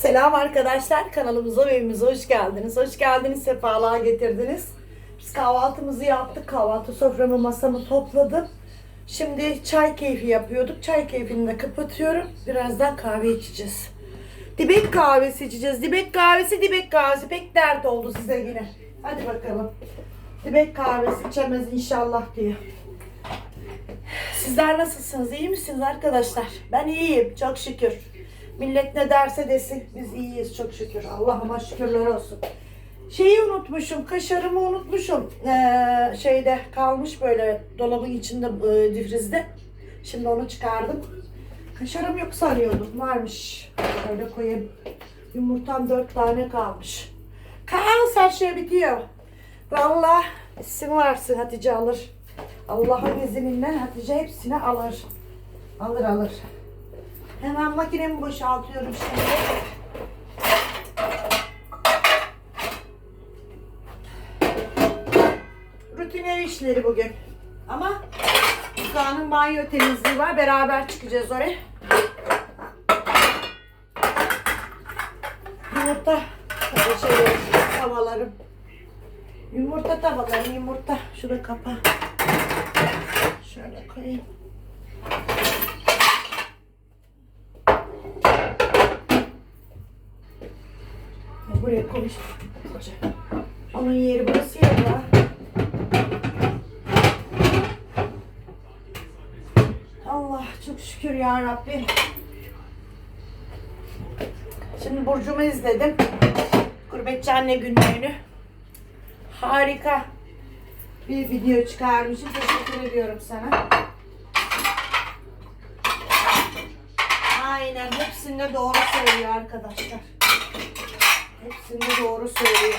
Selam arkadaşlar kanalımıza ve evimize hoş geldiniz. Hoş geldiniz, sefalığa getirdiniz. Biz kahvaltımızı yaptık. Kahvaltı soframı masamı topladım. Şimdi çay keyfi yapıyorduk. Çay keyfini de kapatıyorum. Birazdan kahve içeceğiz. Dibek kahvesi içeceğiz. Dibek kahvesi, dibek kahvesi. Pek dert oldu size yine. Hadi bakalım. Dibek kahvesi içemez inşallah diye. Sizler nasılsınız? İyi misiniz arkadaşlar? Ben iyiyim. Çok şükür. Millet ne derse desin. Biz iyiyiz çok şükür. Allah'ıma şükürler olsun. Şeyi unutmuşum. Kaşarımı unutmuşum. Ee, şeyde kalmış böyle dolabın içinde e, difrizde. Şimdi onu çıkardım. Kaşarım yok sanıyordum. Varmış. Böyle koyayım. Yumurtam dört tane kalmış. Kaos her şey bitiyor. Vallahi isim varsın Hatice alır. Allah'ın izniyle Hatice hepsini alır. Alır alır. Hemen makinemi boşaltıyorum şimdi. Rutin işleri bugün. Ama Kaan'ın banyo temizliği var. Beraber çıkacağız oraya. Yumurta şey, tavalarım. Yumurta tavalarım, yumurta. Şurada kapa. Şöyle koyayım. Buraya koy. Onun yeri burası ya. da. Allah çok şükür ya Rabbim. Şimdi Burcu'mu izledim. Gurbetçi anne günlüğünü. Harika bir video çıkarmışım. Teşekkür ediyorum sana. Aynen hepsinde doğru söylüyor arkadaşlar. Hepsinde doğru söylüyor.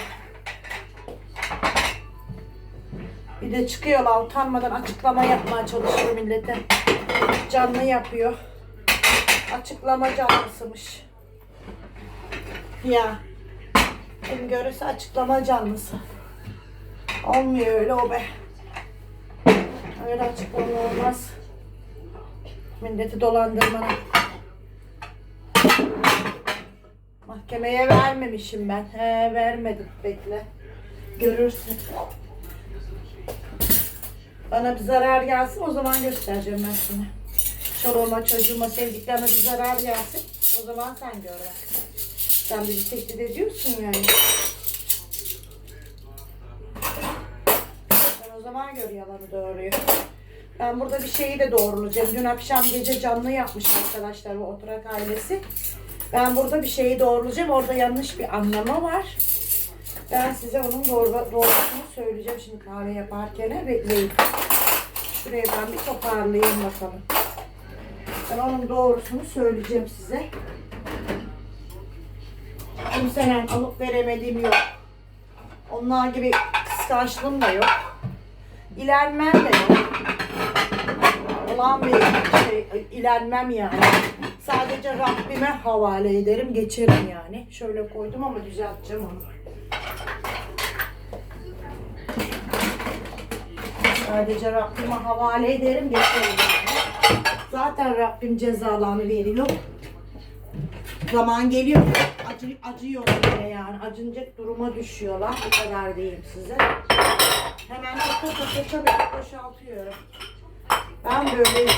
Bir de çıkıyorlar utanmadan açıklama yapmaya çalışıyor millete. Canlı yapıyor. Açıklama canlısımış. Ya. Kim görürse açıklama canlısı. Olmuyor öyle o be. Öyle açıklama olmaz. Milleti dolandırmanın. Mahkemeye vermemişim ben. He vermedim. Bekle. Görürsün. Bana bir zarar gelsin o zaman göstereceğim ben sana. Çoluğuma, çocuğuma, sevdiklerime bir zarar gelsin. O zaman sen gör bak. Sen bizi tehdit ediyorsun yani. Sen o zaman gör yalanı doğruyu. Ben burada bir şeyi de doğrulayacağım. Dün akşam gece canlı yapmış arkadaşlar bu oturak ailesi. Ben burada bir şeyi doğrulayacağım. Orada yanlış bir anlama var. Ben size onun doğru, doğrusunu söyleyeceğim şimdi kahve yaparken. Bekleyin. Şuraya ben bir toparlayayım bakalım. Ben onun doğrusunu söyleyeceğim size. Kimsenin alıp veremediğim yok. Onlar gibi kıskançlığım da yok. İlenmem de yok. Olan bir şey, ilenmem yani. Sadece Rabbime havale ederim, geçerim yani. Şöyle koydum ama düzelteceğim onu. Sadece Rabbime havale ederim, geçerim yani. Zaten Rabbim cezalarını veriyor. Zaman geliyor, acı, acıyor bile yani. Acınacak duruma düşüyorlar. Bu kadar diyeyim size. Hemen taka taka çabuk boşaltıyorum. Ben böyle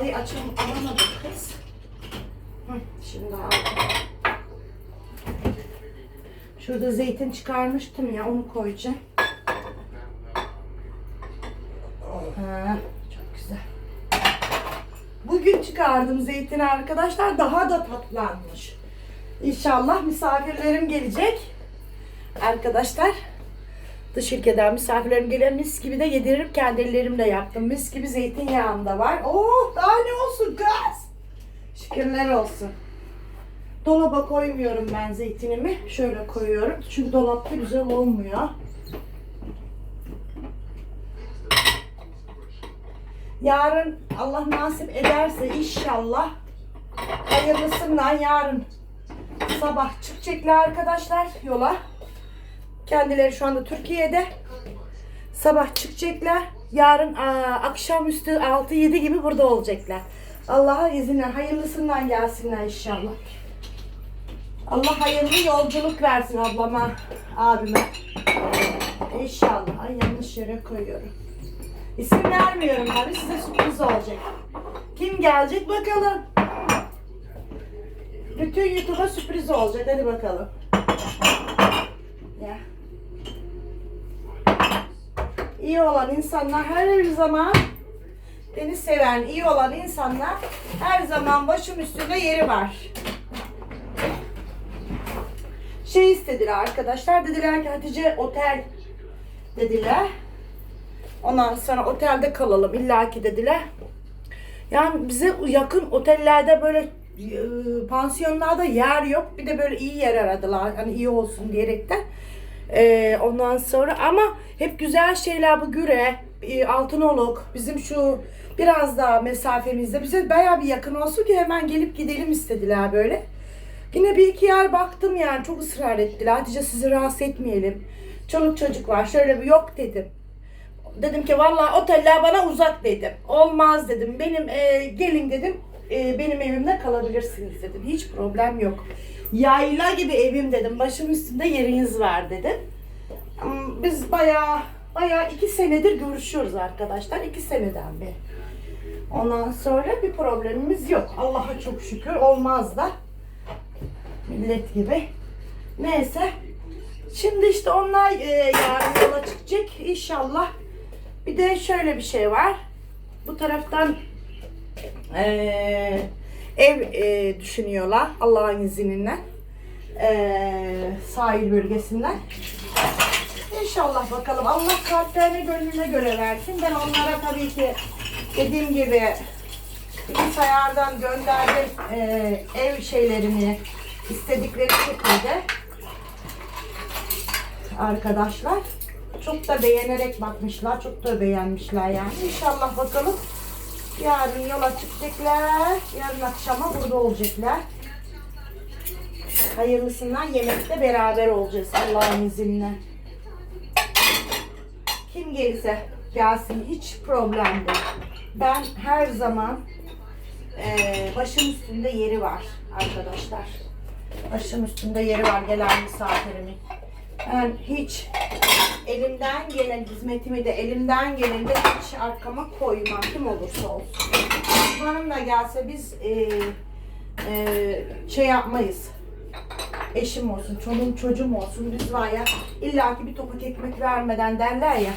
Ay açım alamadım kız. Hı, şimdi aldım. Şurada zeytin çıkarmıştım ya onu koyacağım. Ha, çok güzel. Bugün çıkardım zeytini arkadaşlar. Daha da tatlanmış. İnşallah misafirlerim gelecek. Arkadaşlar dış ülkeden misafirlerim gelen mis gibi de yediririm. Kendi ellerimle yaptım. Mis gibi zeytinyağım da var. Oh daha ne olsun kız. Şükürler olsun. Dolaba koymuyorum ben zeytinimi. Şöyle koyuyorum. Çünkü dolapta güzel olmuyor. Yarın Allah nasip ederse inşallah hayırlısından yarın sabah çıkacaklar arkadaşlar yola. Kendileri şu anda Türkiye'de. Sabah çıkacaklar. yarın aa, akşamüstü 6-7 gibi burada olacaklar. Allah'a izinle hayırlısından gelsinler inşallah. Allah hayırlı yolculuk versin ablama, abime. İnşallah. Ay yanlış yere koyuyorum. İsim vermiyorum tabii size sürpriz olacak. Kim gelecek bakalım. Bütün YouTube'a sürpriz olacak. Hadi bakalım. Ya. İyi olan insanlar her zaman beni seven, iyi olan insanlar her zaman başım üstünde yeri var. Şey istediler arkadaşlar. Dediler ki Hatice otel dediler. Ondan sonra otelde kalalım illaki dediler. Yani bize yakın otellerde böyle e, pansiyonlarda yer yok. Bir de böyle iyi yer aradılar. Hani iyi olsun diyerekten. E, ondan sonra ama hep güzel şeyler bu Güre, e, Altınoluk, bizim şu biraz daha mesafemizde bize bayağı bir yakın olsun ki hemen gelip gidelim istediler böyle. Yine bir iki yer baktım yani çok ısrar ettiler. Hatice sizi rahatsız etmeyelim. Çoluk çocuk var şöyle bir yok dedim. Dedim ki vallahi oteller bana uzak dedim. Olmaz dedim. Benim e, gelin dedim. e, benim evimde kalabilirsiniz dedim. Hiç problem yok. Yayla gibi evim dedim. Başım üstünde yeriniz var dedim. Biz bayağı bayağı iki senedir görüşüyoruz arkadaşlar. iki seneden beri. Ondan sonra bir problemimiz yok. Allah'a çok şükür. Olmaz da. Millet gibi. Neyse. Şimdi işte onlar e, yarın yola çıkacak. İnşallah. Bir de şöyle bir şey var. Bu taraftan e, ev e, düşünüyorlar Allah'ın izniyle. E, sahil bölgesinden. İnşallah bakalım. Allah kalplerine gönlüne göre versin. Ben onlara tabii ki dediğim gibi bilgisayardan gönderdim e, ev şeylerini istedikleri şekilde arkadaşlar. Çok da beğenerek bakmışlar. Çok da beğenmişler yani. İnşallah bakalım. Yarın yola çıkacaklar. Yarın akşama burada olacaklar. Hayırlısından yemekte beraber olacağız Allah'ın izniyle. Kim gelirse gelsin hiç problem değil. Ben her zaman eee başım üstünde yeri var arkadaşlar. Başım üstünde yeri var gelen misafirimin. Ben hiç elimden gelen hizmetimi de elimden geleni hiç arkama koymam kim olursa olsun. Hanım da gelse biz eee, eee, şey yapmayız. Eşim olsun, çoluğum çocuğum olsun biz var ya illaki bir topak ekmek vermeden derler ya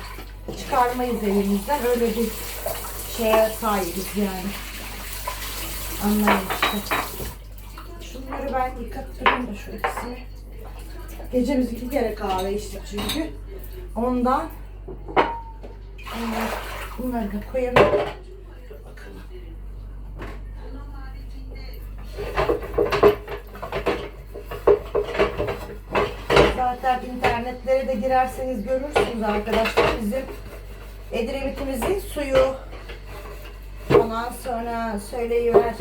çıkarmayız elimizden öyle bir şeye sahibiz yani. Anlayın işte. Şunları ben yıkattırayım da şu ikisini. Gece biz iki kere kahve içtik çünkü. Ondan Bunlar- bunları da koyalım. Zaten internetlere de girerseniz görürsünüz arkadaşlar bizim Edremit'imizin suyu ondan sonra söyleyiver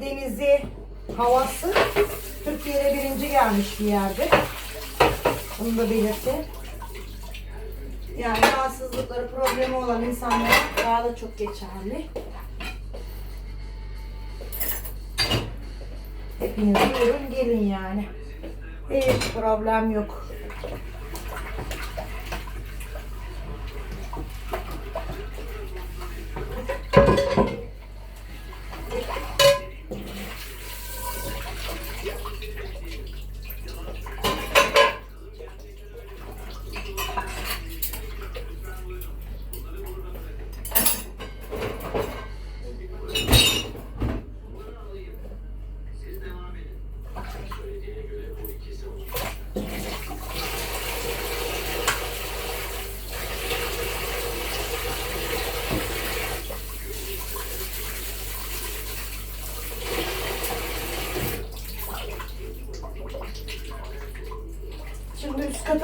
denizi havası Türkiye'de birinci gelmiş bir yerde. Bunu da belirteyim. Yani rahatsızlıkları, problemi olan insanlara daha da çok geçerli. Hepiniz buyurun gelin yani. Hiç problem yok.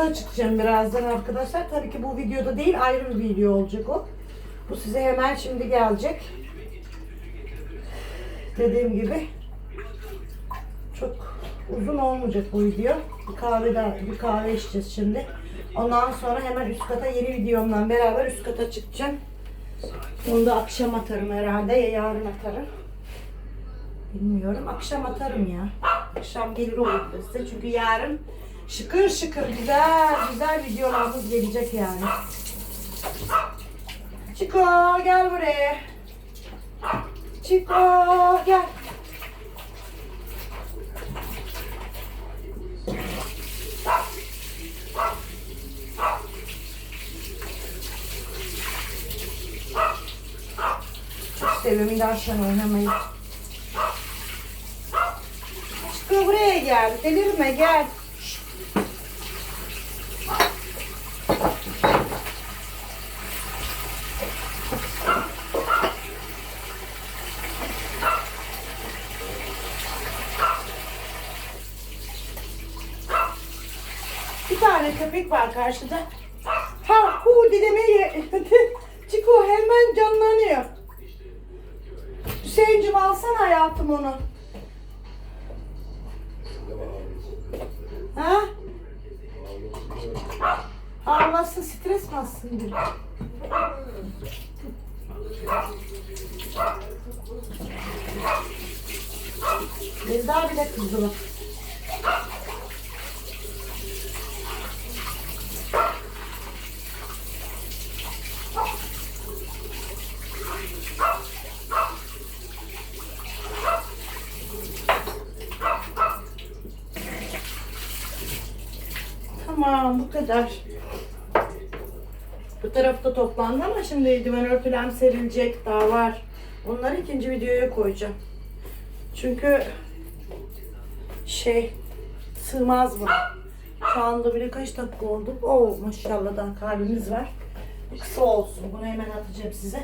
Kata çıkacağım birazdan arkadaşlar. Tabii ki bu videoda değil ayrı bir video olacak o. Bu size hemen şimdi gelecek. Dediğim gibi çok uzun olmayacak bu video. Bir kahve daha, bir kahve içeceğiz şimdi. Ondan sonra hemen üst kata yeni videomla beraber üst kata çıkacağım. Onu da akşam atarım herhalde ya yarın atarım. Bilmiyorum. Akşam atarım ya. Akşam gelir olur size. Çünkü yarın şıkır şıkır güzel güzel videolarımız gelecek yani. Çiko gel buraya. Çiko gel. Seviyorum İlaçla oynamayı. Çiko buraya gel. Delirme gel. Bir tane köpek var karşıda. Ha hu dedemeyi. Çiko hemen canlanıyor. Hüseyin'cim alsana hayatım onu. Ha? Ağlasın, Bezda bile kızdı. Tamam bu kadar. Tarafta toplandı ama şimdi eldiven örtülem serilecek daha var. Onları ikinci videoya koyacağım. Çünkü şey sığmaz bu. Şu anda bile kaç dakika oldu? Oo maşallah daha kalbimiz var. Kısa olsun. Bunu hemen atacağım size.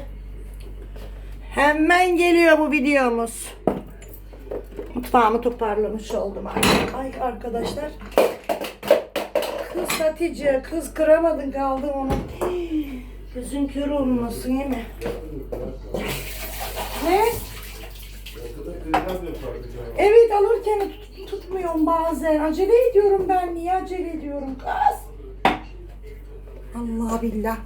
Hemen geliyor bu videomuz. Mutfağımı toparlamış oldum artık. Ay arkadaşlar. Kız Hatice, kız kıramadın kaldın onu. Gözün kör olmasın mi? Ne? Evet alırken tut- tutmuyorum bazen. Acele ediyorum ben. Niye acele ediyorum kız? Allah billah.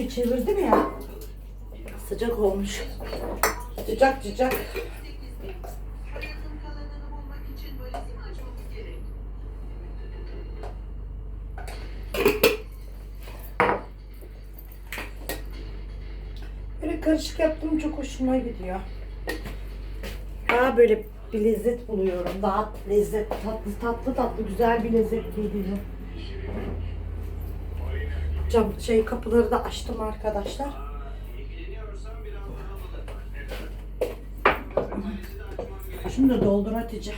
Suyu çevirdim ya. Sıcak olmuş. Sıcak sıcak. Böyle karışık yaptım çok hoşuma gidiyor. Daha böyle bir lezzet buluyorum. Daha lezzet, tatlı tatlı tatlı güzel bir lezzet geliyor. Cam şey kapıları da açtım arkadaşlar. Şunu da doldur Hatice.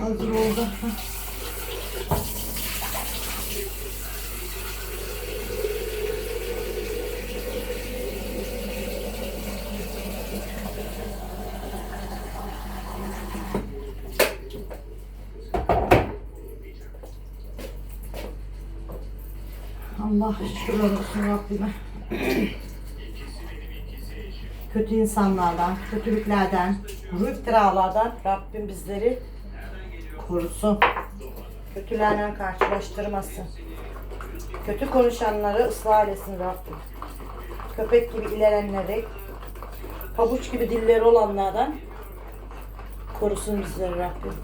Hazır oldu. Allah şükürler olsun Rabbime. Kötü insanlardan, kötülüklerden, kuru iftiralardan Rabbim bizleri korusun. Kötülerden karşılaştırmasın. Kötü konuşanları ıslah etsin Rabbim. Köpek gibi ilerenleri, pabuç gibi dilleri olanlardan korusun bizleri Rabbim.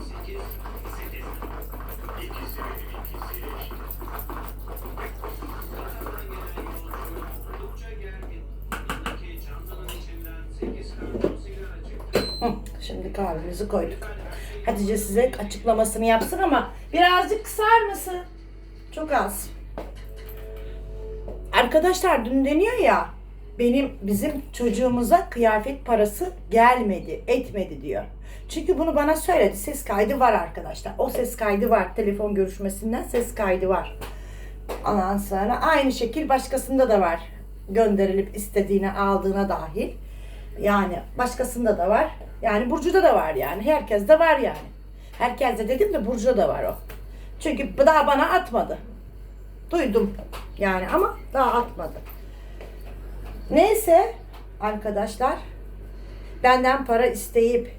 Şimdi kahvemizi koyduk. Hatice size açıklamasını yapsın ama birazcık kısar mısın? Çok az. Arkadaşlar dün deniyor ya benim bizim çocuğumuza kıyafet parası gelmedi, etmedi diyor. Çünkü bunu bana söyledi. Ses kaydı var arkadaşlar. O ses kaydı var. Telefon görüşmesinden ses kaydı var. Ondan sonra aynı şekil başkasında da var. Gönderilip istediğine aldığına dahil. Yani başkasında da var. Yani Burcu'da da var yani. Herkes de var yani. Herkes de dedim de Burcu da var o. Çünkü daha bana atmadı. Duydum yani ama daha atmadı. Neyse arkadaşlar benden para isteyip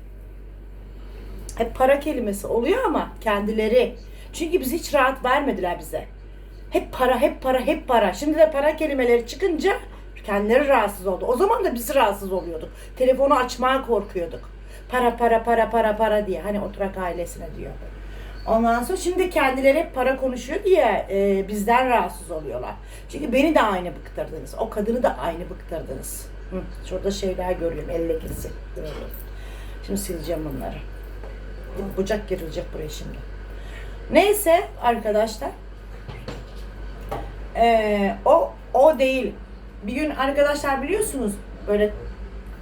hep para kelimesi oluyor ama kendileri. Çünkü biz hiç rahat vermediler bize. Hep para, hep para, hep para. Şimdi de para kelimeleri çıkınca kendileri rahatsız oldu. O zaman da biz rahatsız oluyorduk. Telefonu açmaya korkuyorduk. Para, para, para, para, para diye. Hani oturak ailesine diyor. Ondan sonra şimdi kendileri hep para konuşuyor diye e, bizden rahatsız oluyorlar. Çünkü beni de aynı bıktırdınız. O kadını da aynı bıktırdınız. Hı, şurada şeyler görüyorum. El lekesi. Şimdi sileceğim bunları. Bucak girilecek buraya şimdi. Neyse arkadaşlar. Ee, o o değil. Bir gün arkadaşlar biliyorsunuz böyle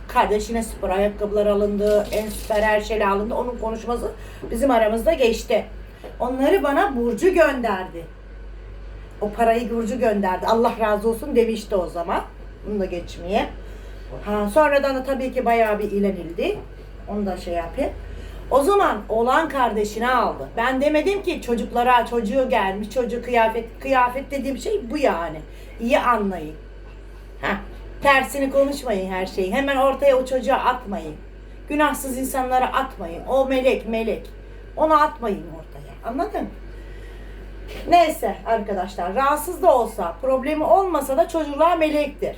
kardeşine spor ayakkabılar alındı, en süper her şey alındı. Onun konuşması bizim aramızda geçti. Onları bana Burcu gönderdi. O parayı Burcu gönderdi. Allah razı olsun demişti o zaman. Bunu da geçmeye. Ha, sonradan da tabii ki bayağı bir ilenildi. Onu da şey yapayım. O zaman olan kardeşini aldı. Ben demedim ki çocuklara çocuğu gelmiş, çocuğu kıyafet, kıyafet dediğim şey bu yani. İyi anlayın. Heh, tersini konuşmayın her şeyi. Hemen ortaya o çocuğa atmayın. Günahsız insanlara atmayın. O melek melek. Onu atmayın ortaya. Anladın? Neyse arkadaşlar rahatsız da olsa problemi olmasa da çocuklar melektir.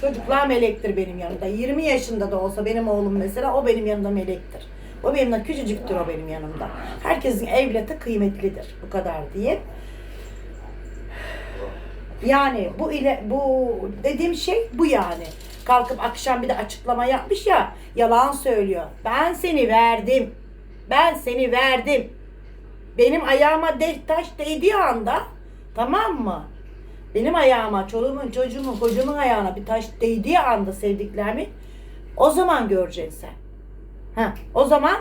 Çocuklar melektir benim yanımda. 20 yaşında da olsa benim oğlum mesela o benim yanımda melektir. O benim yanımda küçücüktür o benim yanımda. Herkesin evlatı kıymetlidir. Bu kadar diye. Yani bu ile bu dediğim şey bu yani. Kalkıp akşam bir de açıklama yapmış ya yalan söylüyor. Ben seni verdim. Ben seni verdim. Benim ayağıma de, taş değdiği anda tamam mı? Benim ayağıma, çoluğumun, çocuğumun, kocamın ayağına bir taş değdiği anda sevdiklerimi o zaman göreceksin sen. Ha, o zaman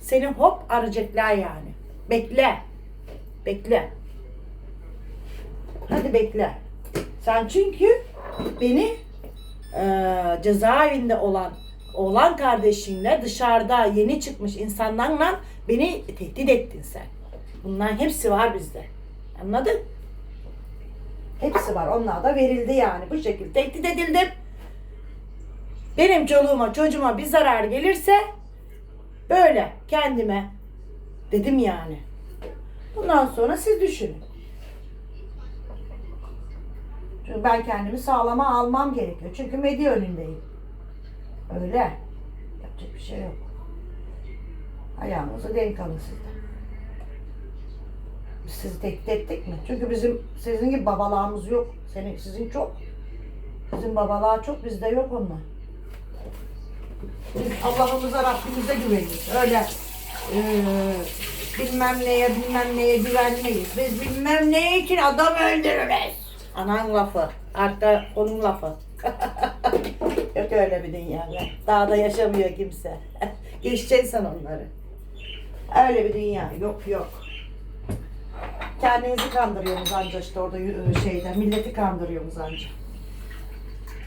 seni hop arayacaklar yani. Bekle. Bekle. Hadi bekle. Sen çünkü beni e, cezaevinde olan oğlan kardeşinle dışarıda yeni çıkmış insanlarla beni tehdit ettin sen. Bunların hepsi var bizde. Anladın? Hepsi var. Onlar da verildi yani. Bu şekilde tehdit edildim. Benim çoluğuma çocuğuma bir zarar gelirse böyle kendime dedim yani. Bundan sonra siz düşünün. Çünkü ben kendimi sağlama almam gerekiyor. Çünkü medya önündeyim. Öyle. Yapacak bir şey yok. Ayağınızı denk alın siz. Biz sizi tehdit ettik mi? Çünkü bizim sizin gibi babalarımız yok. Senin sizin çok. Sizin babalar çok, bizde yok onlar. Biz Allah'ımıza, Rabbimize güveniyoruz. Öyle eee, bilmem neye, bilmem neye güvenmeyiz. Biz bilmem ne için adam öldürürüz. Anan lafı, arka onun lafı. yok öyle bir dünya be. Daha da yaşamıyor kimse. Geçeceksin onları. Öyle bir dünya yok yok. Kendinizi kandırıyorsunuz anca işte orada şeyde milleti kandırıyorsunuz anca.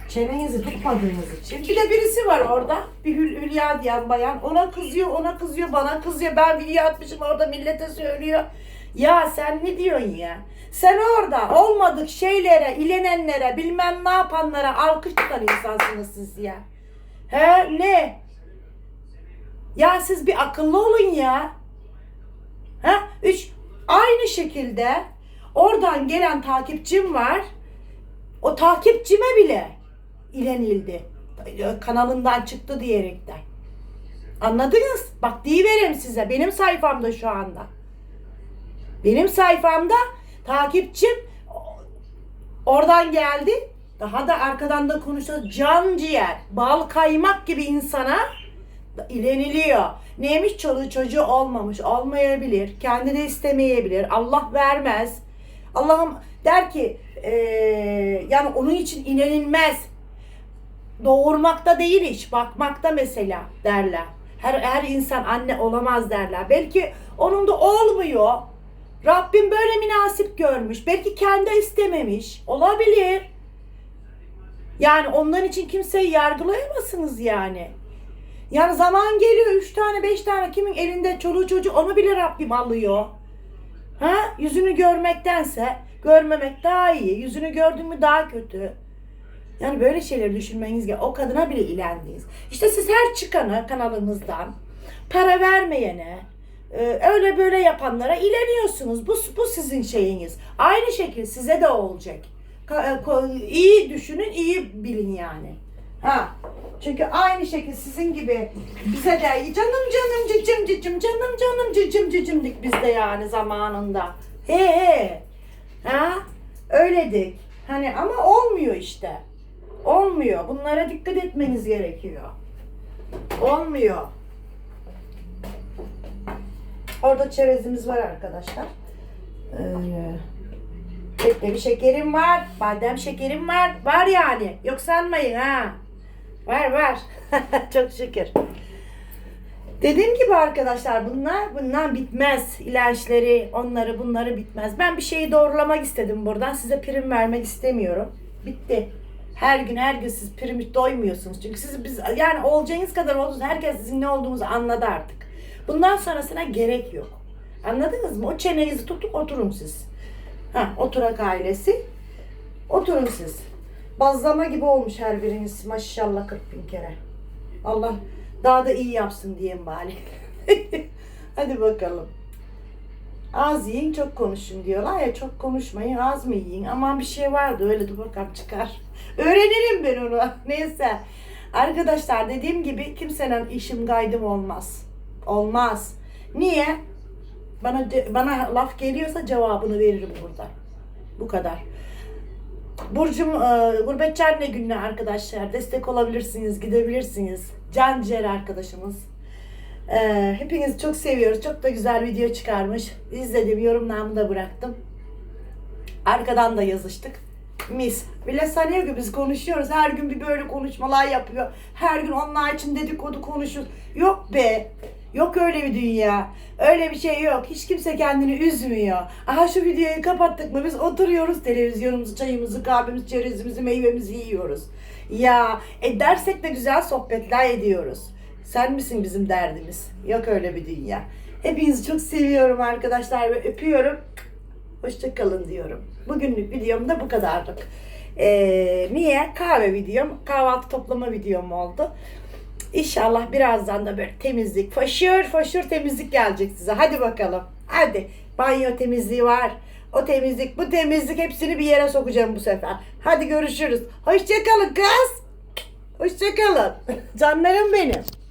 Çenenizi tutmadığınız için. Bir de birisi var orada. Bir Hül Hülya diyen bayan. Ona kızıyor, ona kızıyor, bana kızıyor. Ben video atmışım orada millete söylüyor. Ya sen ne diyorsun ya? Sen orada olmadık şeylere, ilenenlere, bilmem ne yapanlara alkış tutan insansınız siz ya. He ne? Ya siz bir akıllı olun ya. Ha? Üç, aynı şekilde oradan gelen takipçim var. O takipçime bile ilenildi. Kanalından çıktı diyerekten. Anladınız? Bak deyiverim size. Benim sayfamda şu anda. Benim sayfamda takipçim oradan geldi. Daha da arkadan da konuşuyor. Can ciğer, bal kaymak gibi insana ileniliyor. Neymiş çoluğu çocuğu olmamış, olmayabilir, kendi istemeyebilir, Allah vermez. Allah'ım der ki eee, yani onun için inanılmaz. Doğurmakta değil iş, bakmakta mesela derler. Her, her insan anne olamaz derler. Belki onun da olmuyor. Rabbim böyle münasip görmüş. Belki kendi istememiş. Olabilir. Yani onların için kimseyi yargılayamazsınız yani. Yani zaman geliyor üç tane beş tane kimin elinde çoluğu çocuğu onu bile Rabbim alıyor. Ha? Yüzünü görmektense görmemek daha iyi. Yüzünü gördün mü daha kötü. Yani böyle şeyleri düşünmeniz gerekiyor. O kadına bile ilendiniz. İşte siz her çıkanı kanalınızdan para vermeyene, e, öyle böyle yapanlara ileniyorsunuz. Bu, bu sizin şeyiniz. Aynı şekilde size de olacak. E, İyi düşünün, iyi bilin yani. Ha. Çünkü aynı şekilde sizin gibi bize de canım canım cicim cicim canım canım cicim cicimdik biz de yani zamanında. He he. Ha? Öyledik. Hani ama olmuyor işte. Olmuyor. Bunlara dikkat etmeniz gerekiyor. Olmuyor. Orada çerezimiz var arkadaşlar. Ee, bir şekerim var. Badem şekerim var. Var yani. Yok sanmayın ha. Var var. Çok şükür. Dediğim gibi arkadaşlar bunlar bundan bitmez. İlaçları, onları bunları bitmez. Ben bir şeyi doğrulamak istedim buradan. Size prim vermek istemiyorum. Bitti. Her gün her gün siz primi doymuyorsunuz. Çünkü siz biz yani olacağınız kadar oldunuz. Herkes sizin ne olduğunuzu anladı artık. Bundan sonrasına gerek yok. Anladınız mı? O çenenizi tutun oturun siz. Ha, oturak ailesi. Oturun siz. Bazlama gibi olmuş her biriniz. Maşallah 40 bin kere. Allah daha da iyi yapsın diyeyim bari. Hadi bakalım. Az yiyin çok konuşun diyorlar ya çok konuşmayın az mı yiyin aman bir şey vardı öyle dur bakalım çıkar. Öğrenirim ben onu neyse. Arkadaşlar dediğim gibi kimsenin işim kaydım olmaz. Olmaz. Niye? Bana bana laf geliyorsa cevabını veririm burada. Bu kadar. Burcum e, gurbetçi anne gününe arkadaşlar destek olabilirsiniz, gidebilirsiniz. Can ciğer arkadaşımız. E, hepinizi çok seviyoruz. Çok da güzel video çıkarmış. İzledim, yorumlarımı da bıraktım. Arkadan da yazıştık. Mis. Bile sanıyor ki biz konuşuyoruz. Her gün bir böyle konuşmalar yapıyor. Her gün onlar için dedikodu konuşuyoruz. Yok be. Yok öyle bir dünya. Öyle bir şey yok. Hiç kimse kendini üzmüyor. Aha şu videoyu kapattık mı biz oturuyoruz televizyonumuzu, çayımızı, kahvemizi, çerezimizi, meyvemizi yiyoruz. Ya e dersek de güzel sohbetler ediyoruz. Sen misin bizim derdimiz? Yok öyle bir dünya. Hepinizi çok seviyorum arkadaşlar ve öpüyorum. Hoşçakalın diyorum. Bugünlük videom da bu kadarlık. Ee, niye? Kahve videom, kahvaltı toplama videom oldu. İnşallah birazdan da böyle temizlik, faşır faşır temizlik gelecek size. Hadi bakalım. Hadi. Banyo temizliği var. O temizlik, bu temizlik hepsini bir yere sokacağım bu sefer. Hadi görüşürüz. Hoşçakalın kız. Hoşçakalın. Canlarım benim.